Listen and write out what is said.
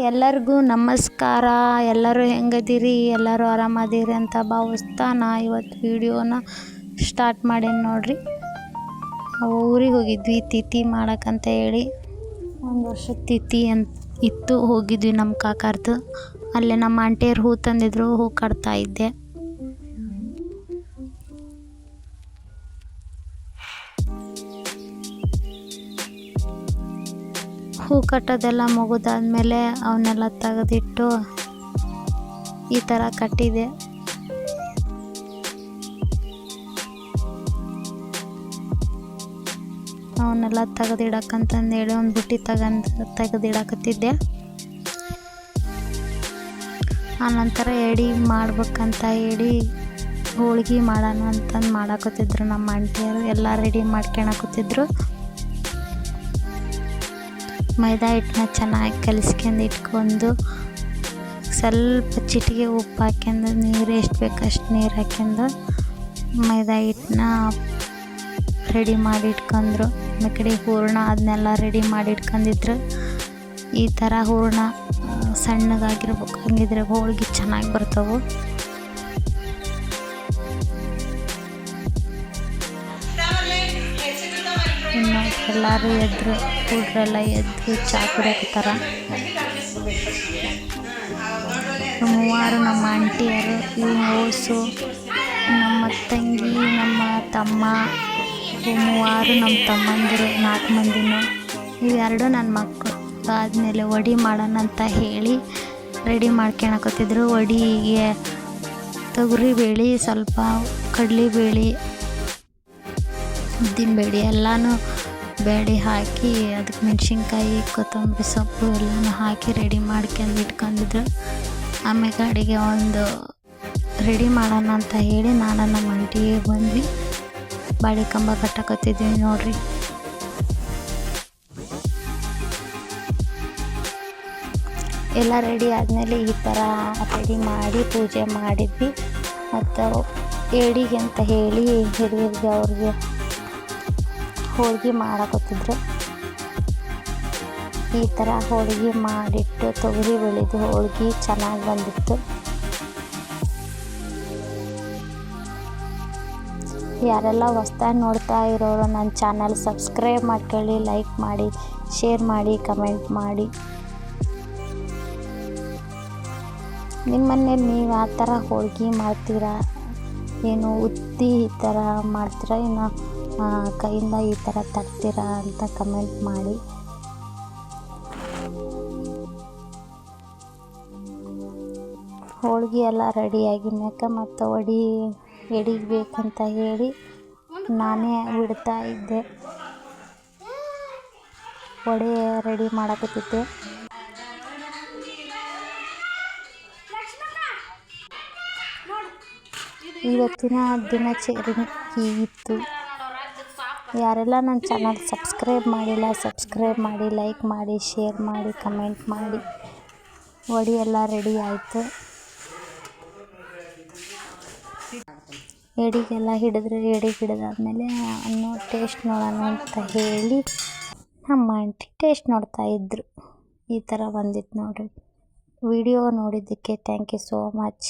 ಎಲ್ಲರಿಗೂ ನಮಸ್ಕಾರ. ಎಲ್ಲರೂ ಹೆಂಗದಿರಿ? ಎಲ್ಲರೂ ಆರಾಮದಿರಿ ಅಂತ ಭಾವಿಸ್ತಾ ನಾ ಇವತ್ತು ವಿಡಿಯೋನ ಸ್ಟಾರ್ಟ್ ಮಾಡೀನಿ ನೋಡ್ರಿ. ಊರಿಗೆ ಹೋಗಿದ್ವಿ, ತಿಥಿ ಮಾಡಕ್ಕಂತ ಹೇಳಿ. ಒಂದು ವರ್ಷ ತಿಥಿ ಅಂತ ಇತ್ತು, ಹೋಗಿದ್ವಿ ನಮ್ಮ ಕಾಕಾರ್ದು. ಅಲ್ಲೇ ನಮ್ಮ ಆಂಟಿಯರು ಹೂ ತಂದಿದ್ರು, ಹೂ ಕಟ್ತಾ ಇದ್ದೆ. ಹೂ ಕಟ್ಟೋದೆಲ್ಲ ಮುಗಿದಾದ್ಮೇಲೆ ಅವನ್ನೆಲ್ಲ ತೆಗೆದಿಟ್ಟು ಈ ಥರ ಕಟ್ಟಿದೆ. ಅವನ್ನೆಲ್ಲ ತೆಗೆದಿಡಕ್ಕಂತಂದೇಳಿ ಒಂದು ಬುಟ್ಟಿ ತಗಂತ ತೆಗೆದಿಡಕತ್ತಿದ್ದೆ. ಆನಂತರ ಎಡಿ ಮಾಡ್ಬೇಕಂತ ಹೇಳಿ ಹೋಳ್ಗೆ ಮಾಡೋಣ ಅಂತಂದು ಮಾಡಾಕತ್ತಿದ್ರು ನಮ್ಮ ಆಂಟಿಯರು ಎಲ್ಲ ರೆಡಿ ಮಾಡ್ಕೊಳಕತ್ತಿದ್ರು ಮೈದಾ ಹಿಟ್ಟನ್ನ ಚೆನ್ನಾಗಿ ಕಲಿಸ್ಕೊಂಡು ಇಟ್ಕೊಂಡು ಸ್ವಲ್ಪ ಚಿಟಿಗೆ ಉಪ್ಪು ಹಾಕ್ಯಂಡು ನೀರು ಎಷ್ಟು ಬೇಕು ಅಷ್ಟು ನೀರು ಹಾಕ್ಯಂಡು ಮೈದಾ ಹಿಟ್ಟನ್ನ ರೆಡಿ ಮಾಡಿ ಇಟ್ಕೊಂಡ್ರು ಆಮೇಲೆ ಕಡೆ ಹೂರಣ ಅದನ್ನೆಲ್ಲ ರೆಡಿ ಮಾಡಿ ಇಟ್ಕೊಂಡಿದ್ರು ಈ ಥರ ಹೂರಣ ಸಣ್ಣಗಾಗಿರ್ಬೇಕು ಹಂಗಿದ್ರೆ ಹೋಳಿಗೆ ಚೆನ್ನಾಗಿ ಬರ್ತವೆ. ಇನ್ನು ಎಲ್ಲರೂ ಎದ್ರು ಹುಡ್ರೆಲ್ಲ ಎದ್ದು ಚಾ ಕುಡಿಯಕತ್ತಾರ. ಮೂವರು, ನಮ್ಮ ಆಂಟಿಯರು ಇವು ಓಸು, ನಮ್ಮ ತಂಗಿ, ನಮ್ಮ ತಮ್ಮ ಮೂವರು, ನಮ್ಮ ತಮ್ಮಂದಿರು, ನಾಲ್ಕು ಮಂದಿನೂ ಇವೆರಡು ನನ್ನ ಮಕ್ಕಳು ಆದಮೇಲೆ ಒಡಿ ಮಾಡೋಣ ಅಂತ ಹೇಳಿ ರೆಡಿ ಮಾಡ್ಕೊಳಕತ್ತಿದ್ರು ಒಡಿಗೆ ತೊಗರಿ ಬೇಳೆ, ಸ್ವಲ್ಪ ಕಡಲೆಬೇಳೆ ಉದ್ದಿನಬೇಳೆ ಎಲ್ಲನೂ ಬೇಳೆ ಹಾಕಿ ಅದಕ್ಕೆ ಮೆಣಸಿನ್ಕಾಯಿ, ಕೊತ್ತಂಬರಿ ಸೊಪ್ಪು ಎಲ್ಲನೂ ಹಾಕಿ ರೆಡಿ ಮಾಡ್ಕೊಂಡು ಇಟ್ಕೊಂಡಿದ್ರು. ಆಮೇಲೆ ಅಡುಗೆ ಒಂದು ರೆಡಿ ಮಾಡೋಣ ಅಂತ ಹೇಳಿ ನಾನು ನಮ್ಮ ಅಂಟಿಗೆ ಬಂದ್ವಿ. ಬಾಳೆ ಕಂಬ ಕಟ್ಟಕತ್ತಿದ್ವಿ ನೋಡ್ರಿ. ಎಲ್ಲ ರೆಡಿ ಆದಮೇಲೆ ಈ ಥರ ರೆಡಿ ಮಾಡಿ ಪೂಜೆ ಮಾಡಿದ್ವಿ. ಮತ್ತು ಏಡಿಗೆ ಅಂತ ಹೇಳಿ ಹಿರಿಯರಿಗೆ ಅವ್ರಿಗೆ ಹೋಳ್ಗೆ ಮಾಡಕತ್ತಿದ್ರು. ಈ ಥರ ಹೋಳಿಗೆ ಮಾಡಿಟ್ಟು ತೊಗರಿ ಬೆಳೆದು ಹೋಳಿಗೆ ಚೆನ್ನಾಗಿ ಬಂದಿತ್ತು. ಯಾರೆಲ್ಲ ಹೊಸ್ದಾಗಿ ನೋಡ್ತಾ ಇರೋರು ನನ್ನ ಚಾನಲ್ ಸಬ್ಸ್ಕ್ರೈಬ್ ಮಾಡ್ಕೊಳ್ಳಿ, ಲೈಕ್ ಮಾಡಿ, ಶೇರ್ ಮಾಡಿ, ಕಮೆಂಟ್ ಮಾಡಿ. ನಿಮ್ಮ ನೀವು ಆ ಥರ ಹೋಳಿಗೆ ಮಾಡ್ತೀರಾ? ಏನು ಉತ್ತಿ ಈ ಥರ ಮಾಡ್ತೀರಾ? ಇನ್ನು ಕೈಯಿಂದ ಈ ಥರ ತರ್ತೀರಾ ಅಂತ ಕಮೆಂಟ್ ಮಾಡಿ. ಹೋಳಿಗೆ ಎಲ್ಲ ರೆಡಿಯಾಗಿನ್ಯಾಕ ಮತ್ತು ಒಡಿ ಎಡಿಬೇಕಂತ ಹೇಳಿ ನಾನೇ ಬಿಡ್ತಾ ಇದ್ದೆ. ವಡೆ ರೆಡಿ ಮಾಡಕತ್ತಿದ್ದೆ. ಇವತ್ತಿನ ದಿನಚರಿ ಹೀಗಿತ್ತು. ಯಾರೆಲ್ಲ ನನ್ನ ಚಾನಲ್ ಸಬ್ಸ್ಕ್ರೈಬ್ ಮಾಡಿಲ್ಲ, ಸಬ್ಸ್ಕ್ರೈಬ್ ಮಾಡಿ, ಲೈಕ್ ಮಾಡಿ, ಶೇರ್ ಮಾಡಿ, ಕಮೆಂಟ್ ಮಾಡಿ. ವಡಿ ಎಲ್ಲ ರೆಡಿ ಆಯಿತು. ಎಡಿಗೆಲ್ಲ ಹಿಡಿದ್ರೆ ಎಡಿಗೆ ಹಿಡಿದಾದ್ಮೇಲೆ ಅನ್ನೋ ಟೇಸ್ಟ್ ನೋಡೋಣ ಅಂತ ಹೇಳಿ ನಮ್ಮ ಆಂಟಿ ಟೇಸ್ಟ್ ನೋಡ್ತಾ ಇದ್ದರು ಈ ಥರ ಬಂದಿತ್ತು ನೋಡಿರಿ. ವಿಡಿಯೋ ನೋಡಿದ್ದಕ್ಕೆ ಥ್ಯಾಂಕ್ ಯು ಸೋ ಮಚ್